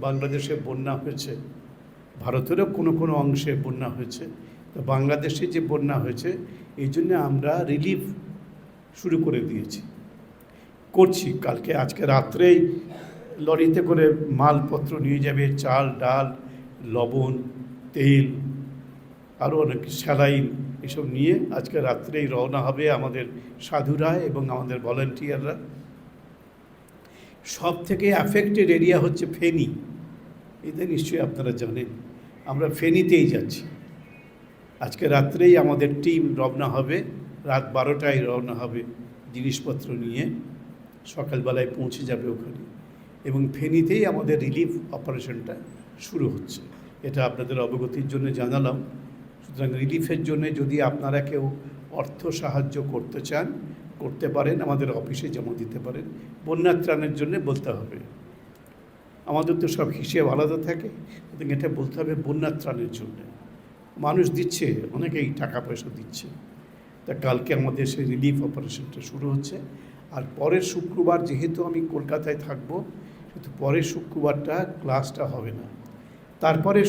বাংলাদেশে বন্যা হয়েছে, ভারতেরও কোনো কোনো অংশে বন্যা হয়েছে, তো বাংলাদেশে যে বন্যা হয়েছে, এই জন্য আমরা রিলিফ শুরু করে দিয়েছি। করছি, কালকে, আজকে রাত্রেই লরিতে করে মালপত্র নিয়ে যাবে, চাল, ডাল, লবণ, তেল, আরও অনেক স্যালাইন এসব নিয়ে আজকে রাত্রেই রওনা হবে আমাদের সাধুরা এবং আমাদের ভলেন্টিয়াররা সব থেকে অ্যাফেক্টেড এরিয়া হচ্ছে ফেনী। এটা নিশ্চয়ই আপনারা জানেন। আমরা ফেনীতেই যাচ্ছি। আজকে রাত্রেই আমাদের টিম রওনা হবে। রাত বারোটায় রওনা হবে জিনিসপত্র নিয়ে। সকালবেলায় পৌঁছে যাবে ওখানে। এবং ফেনীতেই আমাদের রিলিফ অপারেশনটা শুরু হচ্ছে। এটা আপনাদের অবগতির জন্য জানালাম। সুতরাং রিলিফের জন্য যদি আপনারা কেউ অর্থ সাহায্য করতে চান করতে পারেন, আমাদের অফিসে জমা দিতে পারেন। বন্যা ত্রাণের জন্য বলতে হবে। আমাদের তো সব হিসেব আলাদা থাকে, সুতরাং এটা বলতে হবে বন্যা ত্রাণের জন্য। মানুষ দিচ্ছে, অনেকেই টাকা পয়সা দিচ্ছে। তা কালকে আমাদের সেই রিলিফ অপারেশনটা শুরু হচ্ছে। আর পরের শুক্রবার যেহেতু আমি কলকাতায় থাকব সেহেতু পরের শুক্রবারটা ক্লাসটা হবে না। তারপরে